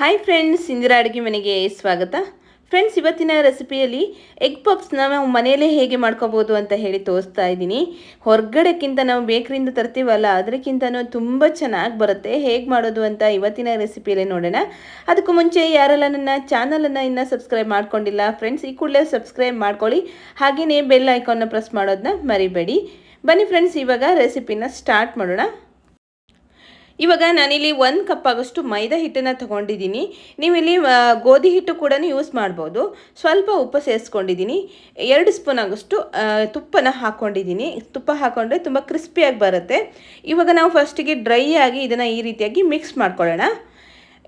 Hi friends Indira ಅಡುಗೆ ಮನೆಗೆ ಸ್ವಾಗತ. ಫ್ರೆಂಡ್ಸ್ ಇವತ್ತಿನ ರೆಸಿಪಿಯಲ್ಲಿ ಎಗ್ ಪಪ್ಸ್ನ ನಾವು ಮನೆಯಲ್ಲೇ ಹೇಗೆ ಮಾಡ್ಕೋಬೋದು ಅಂತ ಹೇಳಿ ತೋರಿಸ್ತಾ ಇದ್ದೀನಿ. ಹೊರಗಡೆಕ್ಕಿಂತ ನಾವು ಬೇಕರಿಂದ ತರ್ತೀವಲ್ಲ ಅದಕ್ಕಿಂತನೂ ತುಂಬ ಚೆನ್ನಾಗಿ ಬರುತ್ತೆ. ಹೇಗೆ ಮಾಡೋದು ಅಂತ ಇವತ್ತಿನ ರೆಸಿಪಿಯಲ್ಲೇ ನೋಡೋಣ. ಅದಕ್ಕೂ ಮುಂಚೆ ಯಾರೆಲ್ಲ ನನ್ನ ಚಾನಲನ್ನು ಇನ್ನೂ ಸಬ್ಸ್ಕ್ರೈಬ್ ಮಾಡ್ಕೊಂಡಿಲ್ಲ ಫ್ರೆಂಡ್ಸ್ ಈ ಕೂಡಲೇ ಸಬ್ಸ್ಕ್ರೈಬ್ ಮಾಡ್ಕೊಳ್ಳಿ. ಹಾಗೆಯೇ ಬೆಲ್ ಐಕಾನ್ನ ಪ್ರೆಸ್ ಮಾಡೋದನ್ನ ಮರಿಬೇಡಿ. ಬನ್ನಿ ಫ್ರೆಂಡ್ಸ್ ಇವಾಗ ರೆಸಿಪಿನ ಸ್ಟಾರ್ಟ್ ಮಾಡೋಣ. ಇವಾಗ ನಾನಿಲ್ಲಿ ಒಂದು ಕಪ್ ಆಗೋಷ್ಟು ಮೈದಾ ಹಿಟ್ಟನ್ನು ತೊಗೊಂಡಿದ್ದೀನಿ. ನೀವಿಲ್ಲಿ ಗೋಧಿ ಹಿಟ್ಟು ಕೂಡ ಯೂಸ್ ಮಾಡ್ಬೋದು. ಸ್ವಲ್ಪ ಉಪ್ಪು ಸೇರಿಸ್ಕೊಂಡಿದ್ದೀನಿ ಎರಡು ಸ್ಪೂನ್ ಆಗೋಷ್ಟು ತುಪ್ಪನ ಹಾಕ್ಕೊಂಡಿದ್ದೀನಿ ತುಪ್ಪ ಹಾಕ್ಕೊಂಡ್ರೆ ತುಂಬ ಕ್ರಿಸ್ಪಿಯಾಗಿ ಬರುತ್ತೆ. ಇವಾಗ ನಾವು ಫಸ್ಟಿಗೆ ಡ್ರೈ ಆಗಿ ಇದನ್ನು ಈ ರೀತಿಯಾಗಿ ಮಿಕ್ಸ್ ಮಾಡ್ಕೊಳ್ಳೋಣ.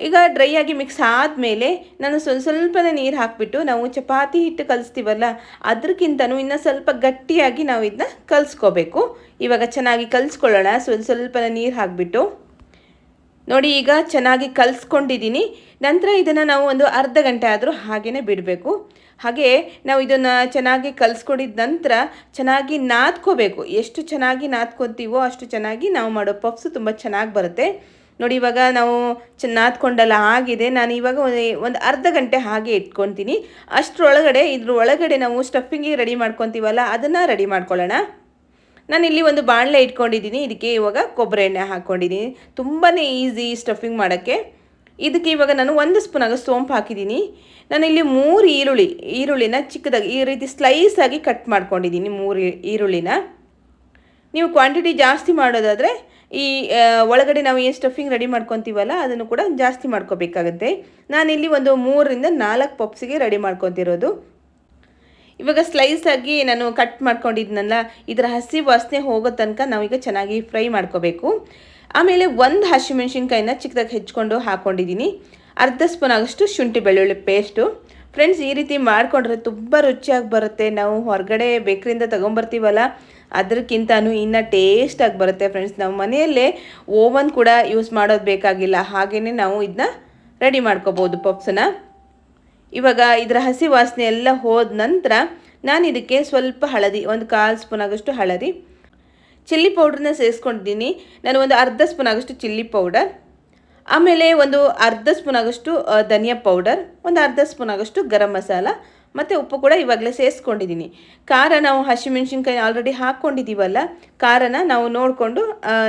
ಈಗ ಡ್ರೈ ಆಗಿ ಮಿಕ್ಸ್ ಆದಮೇಲೆ ನಾನು ಸ್ವಲ್ಪ ಸ್ವಲ್ಪನೇ ನೀರು ಹಾಕಿಬಿಟ್ಟು ನಾವು ಚಪಾತಿ ಹಿಟ್ಟು ಕಲಿಸ್ತೀವಲ್ಲ ಅದಕ್ಕಿಂತನೂ ಇನ್ನು ಸ್ವಲ್ಪ ಗಟ್ಟಿಯಾಗಿ ನಾವು ಇದನ್ನ ಕಲಿಸ್ಕೋಬೇಕು. ಇವಾಗ ಚೆನ್ನಾಗಿ ಕಲಿಸ್ಕೊಳ್ಳೋಣ. ಸ್ವಲ್ಪ ಸ್ವಲ್ಪನೇ ನೀರು ಹಾಕಿಬಿಟ್ಟು. ನೋಡಿ, ಈಗ ಚೆನ್ನಾಗಿ ಕಲಿಸ್ಕೊಂಡಿದ್ದೀನಿ. ನಂತರ ಇದನ್ನು ನಾವು ಒಂದು ಅರ್ಧ ಗಂಟೆ ಆದರೂ ಹಾಗೇ ಬಿಡಬೇಕು. ಹಾಗೆ ನಾವು ಇದನ್ನು ಚೆನ್ನಾಗಿ ಕಲಿಸ್ಕೊಂಡಿದ ನಂತರ ಚೆನ್ನಾಗಿ ನಾದ್ಕೋಬೇಕು. ಎಷ್ಟು ಚೆನ್ನಾಗಿ ನಾದ್ಕೊತೀವೋ ಅಷ್ಟು ಚೆನ್ನಾಗಿ ನಾವು ಮಾಡೋ ಪಪ್ಸು ತುಂಬ ಚೆನ್ನಾಗಿ ಬರುತ್ತೆ. ನೋಡಿ, ಇವಾಗ ನಾವು ಚೆನ್ನಾದ್ಕೊಂಡಲ್ಲ ಆಗಿದೆ. ನಾನು ಇವಾಗ ಒಂದು ಅರ್ಧ ಗಂಟೆ ಹಾಗೆ ಇಟ್ಕೊತೀನಿ. ಅಷ್ಟರೊಳಗಡೆ ಇದ್ರ ಒಳಗಡೆ ನಾವು ಸ್ಟಫಿಂಗಿಗೆ ರೆಡಿ ಮಾಡ್ಕೊತೀವಲ್ಲ, ಅದನ್ನು ರೆಡಿ ಮಾಡ್ಕೊಳ್ಳೋಣ. ನಾನು ಇಲ್ಲಿ ಒಂದು ಬಾಣಲೆ ಇಟ್ಕೊಂಡಿದ್ದೀನಿ. ಇದಕ್ಕೆ ಇವಾಗ ಕೊಬ್ಬರಿ ಎಣ್ಣೆ ಹಾಕ್ಕೊಂಡಿದ್ದೀನಿ ತುಂಬಾ ಈಸಿ ಸ್ಟಫಿಂಗ್ ಮಾಡೋಕ್ಕೆ. ಇದಕ್ಕೆ ಇವಾಗ ನಾನು ಒಂದು ಸ್ಪೂನ್ ಸೋಂಪು ಹಾಕಿದ್ದೀನಿ. ನಾನು ಇಲ್ಲಿ ಮೂರು ಈರುಳ್ಳಿ, ಈರುಳ್ಳಿನ ಚಿಕ್ಕದಾಗಿ ಈ ರೀತಿ ಸ್ಲೈಸ್ ಆಗಿ ಕಟ್ ಮಾಡ್ಕೊಂಡಿದ್ದೀನಿ ಮೂರು ಈರುಳ್ಳಿನ. ನೀವು ಕ್ವಾಂಟಿಟಿ ಜಾಸ್ತಿ ಮಾಡೋದಾದರೆ ಈ ಒಳಗಡೆ ನಾವು ಏನು ಸ್ಟಫಿಂಗ್ ರೆಡಿ ಮಾಡ್ಕೊತೀವಲ್ಲ, ಅದನ್ನು ಕೂಡ ಜಾಸ್ತಿ ಮಾಡ್ಕೋಬೇಕಾಗತ್ತೆ. ನಾನಿಲ್ಲಿ ಒಂದು ಮೂರರಿಂದ ನಾಲ್ಕು ಪಪ್ಸಿಗೆ ರೆಡಿ ಮಾಡ್ಕೊತಿರೋದು. ಇವಾಗ ಸ್ಲೈಸ್ ಆಗಿ ನಾನು ಕಟ್ ಮಾಡ್ಕೊಂಡಿದ್ನಲ್ಲ, ಇದರ ಹಸಿ ವಾಸನೆ ಹೋಗೋ ತನಕ ನಾವೀಗ ಚೆನ್ನಾಗಿ ಫ್ರೈ ಮಾಡ್ಕೋಬೇಕು. ಆಮೇಲೆ ಒಂದು ಹಸಿಮೆಣ್ಸಿನ್ಕಾಯಿನ ಚಿಕ್ಕದಾಗಿ ಹೆಚ್ಕೊಂಡು ಹಾಕ್ಕೊಂಡಿದ್ದೀನಿ ಅರ್ಧ ಸ್ಪೂನ್ ಆಗಷ್ಟು ಶುಂಠಿ ಬೆಳ್ಳುಳ್ಳಿ ಪೇಸ್ಟು ಫ್ರೆಂಡ್ಸ್ ಈ ರೀತಿ ಮಾಡಿಕೊಂಡ್ರೆ ತುಂಬ ರುಚಿಯಾಗಿ ಬರುತ್ತೆ. ನಾವು ಹೊರಗಡೆ ಬೇಕ್ರಿಂದ ತೊಗೊಂಬರ್ತೀವಲ್ಲ ಅದಕ್ಕಿಂತನೂ ಇನ್ನು ಟೇಸ್ಟಾಗಿ ಬರುತ್ತೆ ಫ್ರೆಂಡ್ಸ್ ನಾವು ಮನೆಯಲ್ಲೇ ಓವನ್ ಕೂಡ ಯೂಸ್ ಮಾಡೋದು ಬೇಕಾಗಿಲ್ಲ. ಹಾಗೆಯೇ ನಾವು ಇದನ್ನ ರೆಡಿ ಮಾಡ್ಕೋಬೋದು ಪಪ್ಸನ್ನ ಇವಾಗ ಇದರ ಹಸಿ ವಾಸನೆ ಎಲ್ಲ ಹೋದ ನಂತರ ನಾನು ಇದಕ್ಕೆ ಸ್ವಲ್ಪ ಹಳದಿ, ಒಂದು ಕಾಲು ಸ್ಪೂನ್ ಆಗೋಷ್ಟು ಹಳದಿ. ಚಿಲ್ಲಿ ಪೌಡ್ರನ್ನ ಸೇರಿಸ್ಕೊಂಡಿದ್ದೀನಿ ನಾನು ಒಂದು ಅರ್ಧ ಸ್ಪೂನ್ ಆಗೋಷ್ಟು ಚಿಲ್ಲಿ ಪೌಡರ್, ಆಮೇಲೆ ಒಂದು ಅರ್ಧ ಸ್ಪೂನ್ ಆಗೋಷ್ಟು ಧನಿಯಾ ಪೌಡರ್, ಒಂದು ಅರ್ಧ ಸ್ಪೂನ್ ಆಗೋಷ್ಟು ಗರಂ ಮಸಾಲ, ಮತ್ತು ಉಪ್ಪು ಕೂಡ ಇವಾಗಲೇ ಸೇರಿಸ್ಕೊಂಡಿದ್ದೀನಿ ಖಾರ ನಾವು ಹಸಿಮೆಣ್ಸಿನ್ಕಾಯಿ ಆಲ್ರೆಡಿ ಹಾಕ್ಕೊಂಡಿದ್ದೀವಲ್ಲ ಖಾರನ ನಾವು ನೋಡಿಕೊಂಡು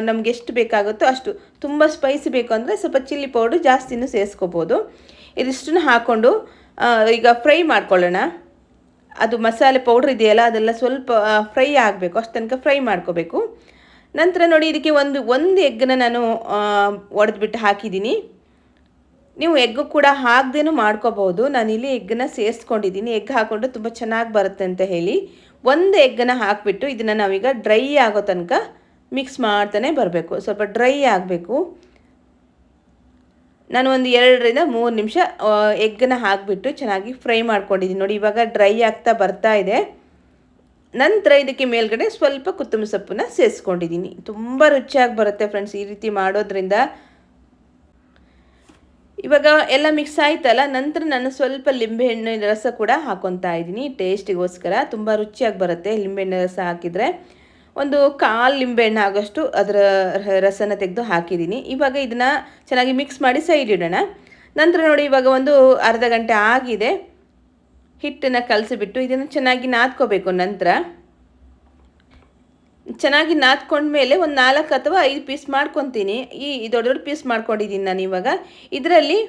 ನಮ್ಗೆ ಎಷ್ಟು ಬೇಕಾಗುತ್ತೋ ಅಷ್ಟು. ತುಂಬ ಸ್ಪೈಸಿ ಬೇಕು ಅಂದರೆ ಸ್ವಲ್ಪ ಚಿಲ್ಲಿ ಪೌಡ್ರ್ ಜಾಸ್ತಿನೂ ಸೇರಿಸ್ಕೋಬೋದು ಇದಿಷ್ಟನ್ನು ಹಾಕ್ಕೊಂಡು ಈಗ ಫ್ರೈ ಮಾಡ್ಕೊಳ್ಳೋಣ. ಅದು ಮಸಾಲೆ ಪೌಡ್ರ್ ಇದೆಯಲ್ಲ, ಅದೆಲ್ಲ ಸ್ವಲ್ಪ ಫ್ರೈ ಆಗಬೇಕು, ಅಷ್ಟು ತನಕ ಫ್ರೈ ಮಾಡ್ಕೋಬೇಕು. ನಂತರ ನೋಡಿ, ಇದಕ್ಕೆ ಒಂದು ಒಂದು ಎಗ್ಗನ್ನ ನಾನು ಒಡೆದ್ಬಿಟ್ಟು ಹಾಕಿದ್ದೀನಿ. ನೀವು ಎಗ್ ಕೂಡ ಹಾಕ್ದೇನೂ ಮಾಡ್ಕೋಬಹುದು ನಾನಿಲ್ಲಿ ಎಗ್ಗನ್ನ ಸೇರಿಸ್ಕೊಂಡಿದ್ದೀನಿ. ಎಗ್ ಹಾಕ್ಕೊಂಡು ತುಂಬ ಚೆನ್ನಾಗಿ ಬರುತ್ತೆ ಅಂತ ಹೇಳಿ. ಒಂದು ಎಗ್ಗನ್ನ ಹಾಕಿಬಿಟ್ಟು ಇದನ್ನು ನಾವೀಗ ಡ್ರೈ ಆಗೋ ತನಕ ಮಿಕ್ಸ್ ಮಾಡ್ತಾನೆ ಬರಬೇಕು. ಸ್ವಲ್ಪ ಡ್ರೈ ಆಗಬೇಕು. ನಾನು ಒಂದು ಎರಡರಿಂದ ಮೂರು ನಿಮಿಷ ಎಗ್ಗನ್ನ ಹಾಕಿಬಿಟ್ಟು ಚೆನ್ನಾಗಿ ಫ್ರೈ ಮಾಡ್ಕೊಂಡಿದ್ದೀನಿ. ನೋಡಿ, ಇವಾಗ ಡ್ರೈ ಆಗ್ತಾ ಬರ್ತಾ ಇದೆ. ನಂತರ ಇದಕ್ಕೆ ಮೇಲ್ಗಡೆ ಸ್ವಲ್ಪ ಕೊತ್ತಂಬರಿ ಸೊಪ್ಪನ್ನ ಸೇರಿಸ್ಕೊಂಡಿದ್ದೀನಿ. ತುಂಬ ರುಚಿಯಾಗಿ ಬರುತ್ತೆ ಫ್ರೆಂಡ್ಸ್ ಈ ರೀತಿ ಮಾಡೋದ್ರಿಂದ. ಇವಾಗ ಎಲ್ಲ ಮಿಕ್ಸ್ ಆಯ್ತಲ್ಲ, ನಂತರ ನಾನು ಸ್ವಲ್ಪ ಲಿಂಬೆಹಣ್ಣಿನ ರಸ ಕೂಡ ಹಾಕೊತಾ ಇದ್ದೀನಿ. ಟೇಸ್ಟಿಗೋಸ್ಕರ ತುಂಬ ರುಚಿಯಾಗಿ ಬರುತ್ತೆ ಲಿಂಬೆಹಣ್ಣಿನ ರಸ ಹಾಕಿದರೆ. ಒಂದು ಕಾಲು ನಿಂಬೆಹಣ್ಣು ಆಗೋಷ್ಟು ಅದರ ರಸನ ತೆಗೆದು ಹಾಕಿದ್ದೀನಿ. ಇವಾಗ ಇದನ್ನು ಚೆನ್ನಾಗಿ ಮಿಕ್ಸ್ ಮಾಡಿ ಸೈಡ್ ಇಡೋಣ. ನಂತರ ನೋಡಿ ಇವಾಗ ಒಂದು ಅರ್ಧ ಗಂಟೆ ಆಗಿದೆ. ಹಿಟ್ಟನ್ನು ಕಲಸಿಬಿಟ್ಟು ಇದನ್ನು ಚೆನ್ನಾಗಿ ನಾದ್ಕೋಬೇಕು ನಂತರ. ಚೆನ್ನಾಗಿ ನಾದ್ಕೊಂಡ್ಮೇಲೆ ಒಂದು ನಾಲ್ಕು ಅಥವಾ ಐದು ಪೀಸ್ ಮಾಡ್ಕೊತೀನಿ. ಈ ದೊಡ್ಡ ದೊಡ್ಡ ಪೀಸ್ ಮಾಡ್ಕೊಂಡಿದ್ದೀನಿ ನಾನು ಇವಾಗ. ಇದರಲ್ಲಿ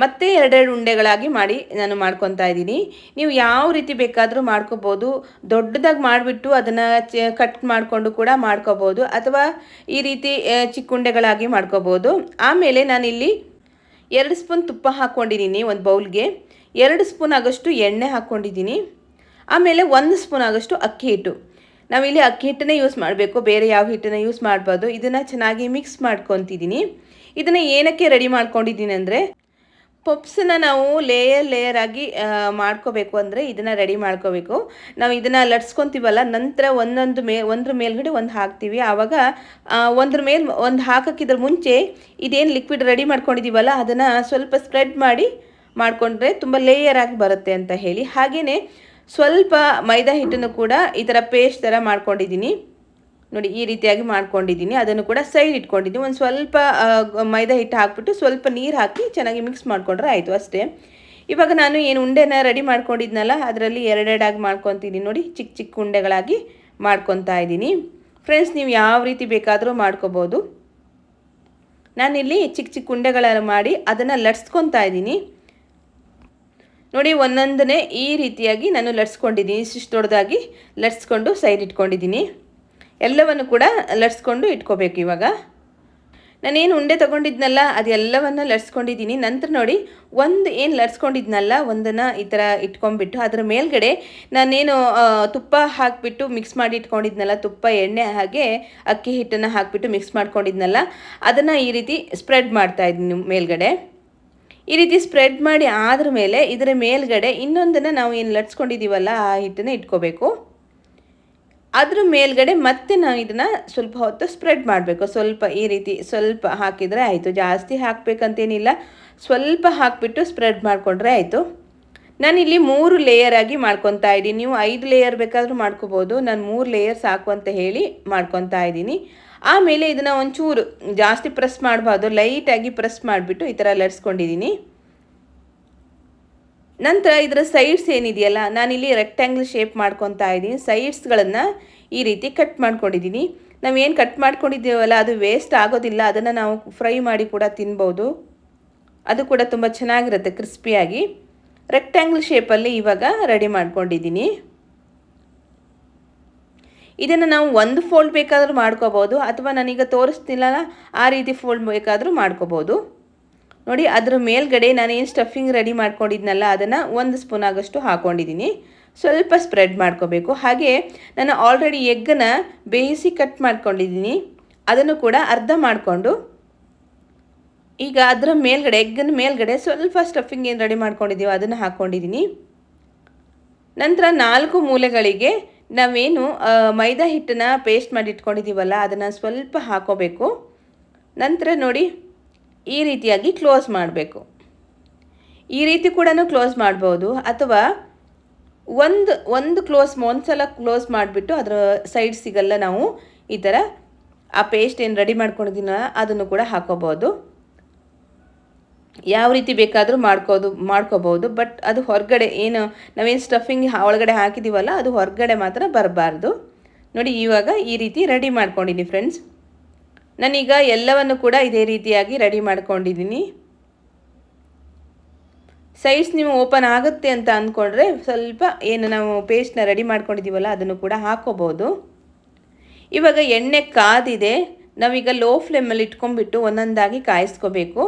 ಮತ್ತೆ ಎರಡೆರಡು ಉಂಡೆಗಳಾಗಿ ಮಾಡಿ ನಾನು ಮಾಡ್ಕೊತಾ ಇದ್ದೀನಿ. ನೀವು ಯಾವ ರೀತಿ ಬೇಕಾದರೂ ಮಾಡ್ಕೋಬೋದು. ದೊಡ್ಡದಾಗಿ ಮಾಡಿಬಿಟ್ಟು ಅದನ್ನು ಕಟ್ ಮಾಡಿಕೊಂಡು ಕೂಡ ಮಾಡ್ಕೋಬೋದು. ಅಥವಾ ಈ ರೀತಿ ಚಿಕ್ಕ ಉಂಡೆಗಳಾಗಿ ಮಾಡ್ಕೋಬೋದು. ಆಮೇಲೆ ನಾನಿಲ್ಲಿ ಎರಡು ಸ್ಪೂನ್ ತುಪ್ಪ ಹಾಕ್ಕೊಂಡಿದ್ದೀನಿ ಒಂದು ಬೌಲ್ಗೆ. ಎರಡು ಸ್ಪೂನ್ ಆಗಷ್ಟು ಎಣ್ಣೆ ಹಾಕ್ಕೊಂಡಿದ್ದೀನಿ. ಆಮೇಲೆ ಒಂದು ಸ್ಪೂನ್ ಆಗೋಷ್ಟು ಅಕ್ಕಿ ಹಿಟ್ಟು. ನಾವಿಲ್ಲಿ ಅಕ್ಕಿ ಹಿಟ್ಟನ್ನೇ ಯೂಸ್ ಮಾಡಬೇಕು. ಬೇರೆ ಯಾವ ಹಿಟ್ಟನ್ನ ಯೂಸ್ ಮಾಡ್ಬೋದು ಇದನ್ನು ಚೆನ್ನಾಗಿ ಮಿಕ್ಸ್ ಮಾಡ್ಕೊತಿದ್ದೀನಿ. ಇದನ್ನು ಏನಕ್ಕೆ ರೆಡಿ ಮಾಡ್ಕೊಂಡಿದ್ದೀನಿ ಅಂದರೆ ಪಪ್ಸನ್ನ ನಾವು ಲೇಯರ್ ಲೇಯರ್ ಆಗಿ ಮಾಡ್ಕೋಬೇಕು ಅಂದರೆ ಇದನ್ನು ರೆಡಿ ಮಾಡ್ಕೋಬೇಕು. ನಾವು ಇದನ್ನು ಲಟ್ಸ್ಕೊತೀವಲ್ಲ, ನಂತರ ಒಂದೊಂದು ಮೇ, ಒಂದ್ರ ಮೇಲ್ಗಡೆ ಒಂದು ಹಾಕ್ತೀವಿ. ಆವಾಗ ಒಂದ್ರ ಮೇಲೆ ಒಂದು ಹಾಕೋಕ್ಕಿದ್ರ ಮುಂಚೆ ಇದೇನು ಲಿಕ್ವಿಡ್ ರೆಡಿ ಮಾಡ್ಕೊಂಡಿದ್ದೀವಲ್ಲ ಅದನ್ನು ಸ್ವಲ್ಪ ಸ್ಪ್ರೆಡ್ ಮಾಡಿ ಮಾಡಿಕೊಂಡ್ರೆ ತುಂಬ ಲೇಯರ್ ಆಗಿ ಬರುತ್ತೆ ಅಂತ ಹೇಳಿ. ಹಾಗೆಯೇ ಸ್ವಲ್ಪ ಮೈದಾ ಹಿಟ್ಟನ್ನು ಕೂಡ ಈ ಥರ ಪೇಸ್ಟ್ ಥರ ಮಾಡ್ಕೊಂಡಿದ್ದೀನಿ ನೋಡಿ, ಈ ರೀತಿಯಾಗಿ ಮಾಡ್ಕೊಂಡಿದ್ದೀನಿ. ಅದನ್ನು ಕೂಡ ಸೈಡ್ ಇಟ್ಕೊಂಡಿದ್ದೀನಿ. ಒಂದು ಸ್ವಲ್ಪ ಮೈದಾ ಹಿಟ್ಟು ಹಾಕ್ಬಿಟ್ಟು ಸ್ವಲ್ಪ ನೀರು ಹಾಕಿ ಚೆನ್ನಾಗಿ ಮಿಕ್ಸ್ ಮಾಡಿಕೊಂಡ್ರೆ ಆಯಿತು ಅಷ್ಟೇ. ಇವಾಗ ನಾನು ಏನು ಉಂಡೆನ ರೆಡಿ ಮಾಡ್ಕೊಂಡಿದ್ನಲ್ಲ, ಅದರಲ್ಲಿ ಎರಡೆರಡಾಗಿ ಮಾಡ್ಕೊತೀನಿ ನೋಡಿ ಚಿಕ್ಕ ಚಿಕ್ಕ ಉಂಡೆಗಳಾಗಿ ಮಾಡ್ಕೊತಾ ಇದ್ದೀನಿ. ಫ್ರೆಂಡ್ಸ್ ನೀವು ಯಾವ ರೀತಿ ಬೇಕಾದರೂ ಮಾಡ್ಕೋಬೋದು. ನಾನಿಲ್ಲಿ ಚಿಕ್ಕ ಚಿಕ್ಕ ಉಂಡೆಗಳನ್ನು ಮಾಡಿ ಅದನ್ನು ಲಟ್ಸ್ಕೊತಾ ಇದ್ದೀನಿ. ನೋಡಿ ಒಂದೊಂದನೇ ಈ ರೀತಿಯಾಗಿ ನಾನು ಲಟ್ಸ್ಕೊಂಡಿದ್ದೀನಿ. ಇಷ್ಟು ದೊಡ್ಡದಾಗಿ ಲಟ್ಸ್ಕೊಂಡು ಸೈಡ್ ಇಟ್ಕೊಂಡಿದ್ದೀನಿ. ಎಲ್ಲವನ್ನು ಕೂಡ ಲಟ್ಸ್ಕೊಂಡು ಇಟ್ಕೋಬೇಕು ಇವಾಗ. ನಾನೇನು ಉಂಡೆ ತೊಗೊಂಡಿದ್ನಲ್ಲ, ಅದೆಲ್ಲವನ್ನು ಲಟ್ಸ್ಕೊಂಡಿದ್ದೀನಿ. ನಂತರ ನೋಡಿ, ಒಂದು ಏನು ಲಟ್ಸ್ಕೊಂಡಿದ್ನಲ್ಲ, ಒಂದನ್ನು ಈ ಥರ ಇಟ್ಕೊಂಡ್ಬಿಟ್ಟು ಅದರ ಮೇಲ್ಗಡೆ ನಾನೇನು ತುಪ್ಪ ಹಾಕಿಬಿಟ್ಟು ಮಿಕ್ಸ್ ಮಾಡಿ ಇಟ್ಕೊಂಡಿದ್ನಲ್ಲ, ತುಪ್ಪ, ಎಣ್ಣೆ ಹಾಗೆ ಅಕ್ಕಿ ಹಿಟ್ಟನ್ನು ಹಾಕಿಬಿಟ್ಟು ಮಿಕ್ಸ್ ಮಾಡ್ಕೊಂಡಿದ್ನಲ್ಲ, ಅದನ್ನು ಈ ರೀತಿ ಸ್ಪ್ರೆಡ್ ಮಾಡ್ತಾ ಇದ್ದೀನಿ ಮೇಲ್ಗಡೆ. ಈ ರೀತಿ ಸ್ಪ್ರೆಡ್ ಮಾಡಿ ಆದ್ರ ಮೇಲೆ ಇದರ ಮೇಲ್ಗಡೆ ಇನ್ನೊಂದನ್ನು ನಾವು ಏನು ಲಟ್ಸ್ಕೊಂಡಿದ್ದೀವಲ್ಲ, ಆ ಹಿಟ್ಟನ್ನು ಇಟ್ಕೋಬೇಕು. ಅದ್ರ ಮೇಲ್ಗಡೆ ಮತ್ತೆ ನಾವು ಇದನ್ನು ಸ್ವಲ್ಪ ಹೊತ್ತು ಸ್ಪ್ರೆಡ್ ಮಾಡಬೇಕು. ಸ್ವಲ್ಪ ಈ ರೀತಿ ಸ್ವಲ್ಪ ಹಾಕಿದರೆ ಆಯಿತು. ಜಾಸ್ತಿ ಹಾಕಬೇಕಂತೇನಿಲ್ಲ. ಸ್ವಲ್ಪ ಹಾಕಿಬಿಟ್ಟು ಸ್ಪ್ರೆಡ್ ಮಾಡಿಕೊಂಡ್ರೆ ಆಯಿತು. ನಾನಿಲ್ಲಿ ಮೂರು ಲೇಯರ್ ಆಗಿ ಮಾಡ್ಕೊತಾ ಇದ್ದೀನಿ. ನೀವು ಐದು ಲೇಯರ್ ಬೇಕಾದರೂ ಮಾಡ್ಕೋಬೋದು. ನಾನು ಮೂರು ಲೇಯರ್ ಸಾಕು ಅಂತ ಹೇಳಿ ಮಾಡ್ಕೊತಾ ಇದ್ದೀನಿ. ಆಮೇಲೆ ಇದನ್ನು ಒಂಚೂರು ಜಾಸ್ತಿ ಪ್ರೆಸ್ ಮಾಡಬಾರ್ದು. ಲೈಟಾಗಿ ಪ್ರೆಸ್ ಮಾಡಿಬಿಟ್ಟು ಈ ಥರ ಲಟ್ಸ್ಕೊಂಡಿದ್ದೀನಿ. ನಂತರ ಇದರ ಸೈಡ್ಸ್ ಏನಿದೆಯಲ್ಲ, ನಾನಿಲ್ಲಿ ರೆಕ್ಟ್ಯಾಂಗಲ್ ಶೇಪ್ ಮಾಡ್ಕೊತಾ ಇದ್ದೀನಿ. ಸೈಡ್ಸ್ಗಳನ್ನು ಈ ರೀತಿ ಕಟ್ ಮಾಡ್ಕೊಂಡಿದ್ದೀನಿ. ನಾವೇನು ಕಟ್ ಮಾಡ್ಕೊಂಡಿದ್ದೀವಲ್ಲ, ಅದು ವೇಸ್ಟ್ ಆಗೋದಿಲ್ಲ. ಅದನ್ನು ನಾವು ಫ್ರೈ ಮಾಡಿ ಕೂಡ ತಿನ್ಬೋದು. ಅದು ಕೂಡ ತುಂಬ ಚೆನ್ನಾಗಿರುತ್ತೆ ಕ್ರಿಸ್ಪಿಯಾಗಿ ರೆಕ್ಟ್ಯಾಂಗಲ್ ಶೇಪಲ್ಲಿ ಇವಾಗ ರೆಡಿ ಮಾಡ್ಕೊಂಡಿದ್ದೀನಿ. ಇದನ್ನು ನಾವು ಒಂದು ಫೋಲ್ಡ್ ಬೇಕಾದರೂ ಮಾಡ್ಕೋಬೋದು, ಅಥವಾ ನಾನೀಗ ತೋರಿಸ್ತಿಲ್ಲ ಆ ರೀತಿ ಫೋಲ್ಡ್ ಬೇಕಾದರೂ ಮಾಡ್ಕೋಬೋದು. ನೋಡಿ, ಅದ್ರ ಮೇಲ್ಗಡೆ ಏನು ಸ್ಟಫಿಂಗ್ ರೆಡಿ ಮಾಡ್ಕೊಂಡಿದ್ನಲ್ಲ, ಅದನ್ನು ಒಂದು ಸ್ಪೂನ್ ಆಗಷ್ಟು ಹಾಕ್ಕೊಂಡಿದ್ದೀನಿ ಸ್ವಲ್ಪ ಸ್ಪ್ರೆಡ್ ಮಾಡ್ಕೋಬೇಕು. ಹಾಗೆ ನಾನು ಆಲ್ರೆಡಿ ಎಗ್ಗನ್ನು ಬೇಯಿಸಿ ಕಟ್ ಮಾಡ್ಕೊಂಡಿದ್ದೀನಿ ಅದನ್ನು ಕೂಡ ಅರ್ಧ ಮಾಡಿಕೊಂಡು, ಈಗ ಅದರ ಮೇಲ್ಗಡೆ ಎಗ್ಗನ ಮೇಲ್ಗಡೆ ಸ್ವಲ್ಪ ಸ್ಟಫಿಂಗ್ ಏನು ರೆಡಿ ಮಾಡ್ಕೊಂಡಿದ್ದೀವೋ ಅದನ್ನು ಹಾಕ್ಕೊಂಡಿದ್ದೀನಿ ನಂತರ ನಾಲ್ಕು ಮೂಲೆಗಳಿಗೆ ನಾವೇನು ಮೈದಾ ಹಿಟ್ಟನ್ನು ಪೇಸ್ಟ್ ಮಾಡಿ ಇಟ್ಕೊಂಡಿದ್ದೀವಲ್ಲ ಅದನ್ನು ಸ್ವಲ್ಪ ಹಾಕೋಬೇಕು. ನಂತರ ನೋಡಿ ಈ ರೀತಿಯಾಗಿ ಕ್ಲೋಸ್ ಮಾಡಬೇಕು. ಈ ರೀತಿ ಕೂಡ ಕ್ಲೋಸ್ ಮಾಡ್ಬೋದು. ಅಥವಾ ಒಂದು ಒಂದು ಕ್ಲೋಸ್ ಒಂದ್ಸಲ ಕ್ಲೋಸ್ ಮಾಡಿಬಿಟ್ಟು ಅದರ ಸೈಡ್ ಸಿಗಲ್ಲ ನಾವು ಈ ಥರ ಆ ಪೇಸ್ಟ್ ಏನು ರೆಡಿ ಮಾಡ್ಕೊಂಡಿದ್ದೀನ ಅದನ್ನು ಕೂಡ ಹಾಕೋಬೋದು. ಯಾವ ರೀತಿ ಬೇಕಾದರೂ ಮಾಡ್ಕೋದು, ಮಾಡ್ಕೋಬೋದು. ಬಟ್ ಅದು ಹೊರಗಡೆ ಏನು, ನಾವೇನು ಸ್ಟಫಿಂಗ್ ಒಳಗಡೆ ಹಾಕಿದ್ದೀವಲ್ಲ ಅದು ಹೊರಗಡೆ ಮಾತ್ರ ಬರಬಾರ್ದು. ನೋಡಿ, ಇವಾಗ ಈ ರೀತಿ ರೆಡಿ ಮಾಡ್ಕೊಂಡಿದ್ದೀನಿ ಫ್ರೆಂಡ್ಸ್. ನಾನೀಗ ಎಲ್ಲವನ್ನು ಕೂಡ ಇದೇ ರೀತಿಯಾಗಿ ರೆಡಿ ಮಾಡ್ಕೊಂಡಿದ್ದೀನಿ. ಸೈಡ್ಸ್ ನೀವು ಓಪನ್ ಆಗುತ್ತೆ ಅಂತ ಅಂದ್ಕೊಂಡ್ರೆ ಸ್ವಲ್ಪ ಏನು ನಾವು ಪೇಸ್ಟ್ನ ರೆಡಿ ಮಾಡ್ಕೊಂಡಿದ್ದೀವಲ್ಲ ಅದನ್ನು ಕೂಡ ಹಾಕೋಬೋದು. ಇವಾಗ ಎಣ್ಣೆ ಕಾದಿದೆ, ನಾವೀಗ ಲೋ ಫ್ಲೇಮಲ್ಲಿ ಇಟ್ಕೊಂಡ್ಬಿಟ್ಟು ಒಂದೊಂದಾಗಿ ಕಾಯಿಸ್ಕೋಬೇಕು.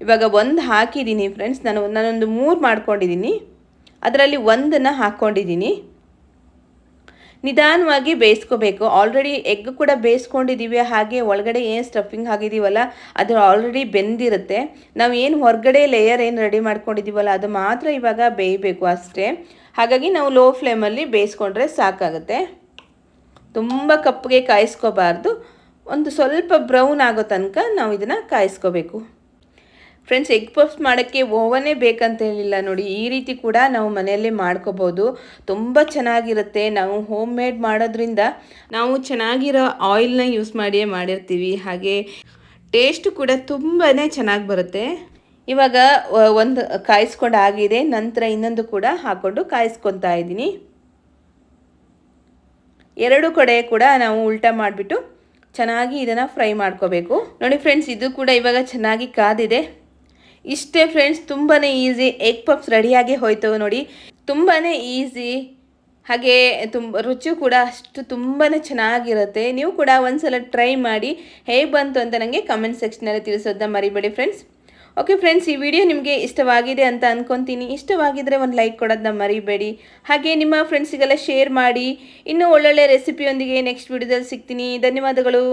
ಇವಾಗ ಒಂದು ಹಾಕಿದ್ದೀನಿ ಫ್ರೆಂಡ್ಸ್, ನಾನು ನಾನೊಂದು ಮೂರು ಮಾಡ್ಕೊಂಡಿದ್ದೀನಿ. ಅದರಲ್ಲಿ ಒಂದನ್ನು ಹಾಕ್ಕೊಂಡಿದ್ದೀನಿ. ನಿಧಾನವಾಗಿ ಬೇಯಿಸ್ಕೋಬೇಕು. ಆಲ್ರೆಡಿ ಎಗ್ ಕೂಡ ಬೇಯಿಸ್ಕೊಂಡಿದ್ದೀವಿ ಹಾಗೆ ಒಳಗಡೆ ಏನು ಸ್ಟಫಿಂಗ್ ಹಾಕಿದ್ದೀವಲ್ಲ ಅದು ಆಲ್ರೆಡಿ ಬೆಂದಿರುತ್ತೆ. ನಾವು ಏನು ಹೊರಗಡೆ ಲೇಯರ್ ಏನು ರೆಡಿ ಮಾಡ್ಕೊಂಡಿದ್ದೀವಲ್ಲ ಅದು ಮಾತ್ರ ಇವಾಗ ಬೇಯಬೇಕು ಅಷ್ಟೇ. ಹಾಗಾಗಿ ನಾವು ಲೋ ಫ್ಲೇಮಲ್ಲಿ ಬೇಯಿಸ್ಕೊಂಡ್ರೆ ಸಾಕಾಗುತ್ತೆ. ತುಂಬ ಕಪ್ಪಗೆ ಕಾಯಿಸ್ಕೋಬಾರ್ದು. ಒಂದು ಸ್ವಲ್ಪ ಬ್ರೌನ್ ಆಗೋ ತನಕ ನಾವು ಇದನ್ನು ಕಾಯಿಸ್ಕೋಬೇಕು. ಫ್ರೆಂಡ್ಸ್ ಎಗ್ ಪಫ್ಸ್ ಮಾಡೋಕ್ಕೆ ಓವನೇ ಬೇಕಂತ ಹೇಳಿಲ್ಲ ನೋಡಿ. ಈ ರೀತಿ ಕೂಡ ನಾವು ಮನೆಯಲ್ಲೇ ಮಾಡ್ಕೋಬೋದು. ತುಂಬ ಚೆನ್ನಾಗಿರುತ್ತೆ. ನಾವು ಹೋಮ್ ಮೇಡ್ ಮಾಡೋದ್ರಿಂದ ನಾವು ಚೆನ್ನಾಗಿರೋ ಆಯಿಲ್ನ ಯೂಸ್ ಮಾಡಿಯೇ ಮಾಡಿರ್ತೀವಿ. ಹಾಗೆ ಟೇಸ್ಟ್ ಕೂಡ ತುಂಬಾ ಚೆನ್ನಾಗಿ ಬರುತ್ತೆ. ಇವಾಗ ಒಂದು ಕಾಯಿಸ್ಕೊಂಡು ಆಗಿದೆ. ನಂತರ ಇನ್ನೊಂದು ಕೂಡ ಹಾಕ್ಕೊಂಡು ಕಾಯಿಸ್ಕೊತಾ ಇದ್ದೀನಿ. ಎರಡು ಕಡೆ ಕೂಡ ನಾವು ಉಲ್ಟಾ ಮಾಡಿಬಿಟ್ಟು ಚೆನ್ನಾಗಿ ಇದನ್ನು ಫ್ರೈ ಮಾಡ್ಕೋಬೇಕು. ನೋಡಿ ಫ್ರೆಂಡ್ಸ್ ಇದು ಕೂಡ ಇವಾಗ ಚೆನ್ನಾಗಿ ಕಾದಿದೆ. ಇಷ್ಟೇ ಫ್ರೆಂಡ್ಸ್ ತುಂಬಾ ಈಸಿ ಎಗ್ ಪಪ್ಸ್ ರೆಡಿಯಾಗಿ ಹೋಯ್ತು ನೋಡಿ. ತುಂಬಾ ಈಸಿ ಹಾಗೆ ತುಂಬ ರುಚಿ ಕೂಡ ಅಷ್ಟು ತುಂಬಾ ಚೆನ್ನಾಗಿರುತ್ತೆ. ನೀವು ಕೂಡ ಒಂದ್ಸಲ ಟ್ರೈ ಮಾಡಿ ಹೇಗೆ ಬಂತು ಅಂತ ನನಗೆ ಕಮೆಂಟ್ ಸೆಕ್ಷನಲ್ಲಿ ತಿಳಿಸೋದನ್ನ ಮರಿಬೇಡಿ ಫ್ರೆಂಡ್ಸ್ ಓಕೆ ಫ್ರೆಂಡ್ಸ್ ಈ ವಿಡಿಯೋ ನಿಮಗೆ ಇಷ್ಟವಾಗಿದೆ ಅಂತ ಅಂದ್ಕೊತೀನಿ ಇಷ್ಟವಾಗಿದ್ದರೆ ಒಂದು ಲೈಕ್ ಕೊಡೋದನ್ನ ಮರಿಬೇಡಿ. ಹಾಗೆ ನಿಮ್ಮ ಫ್ರೆಂಡ್ಸಿಗೆಲ್ಲ ಶೇರ್ ಮಾಡಿ. ಇನ್ನೂ ಒಳ್ಳೊಳ್ಳೆ ರೆಸಿಪಿಯೊಂದಿಗೆ ನೆಕ್ಸ್ಟ್ ವಿಡಿಯೋದಲ್ಲಿ ಸಿಗ್ತೀನಿ. ಧನ್ಯವಾದಗಳು.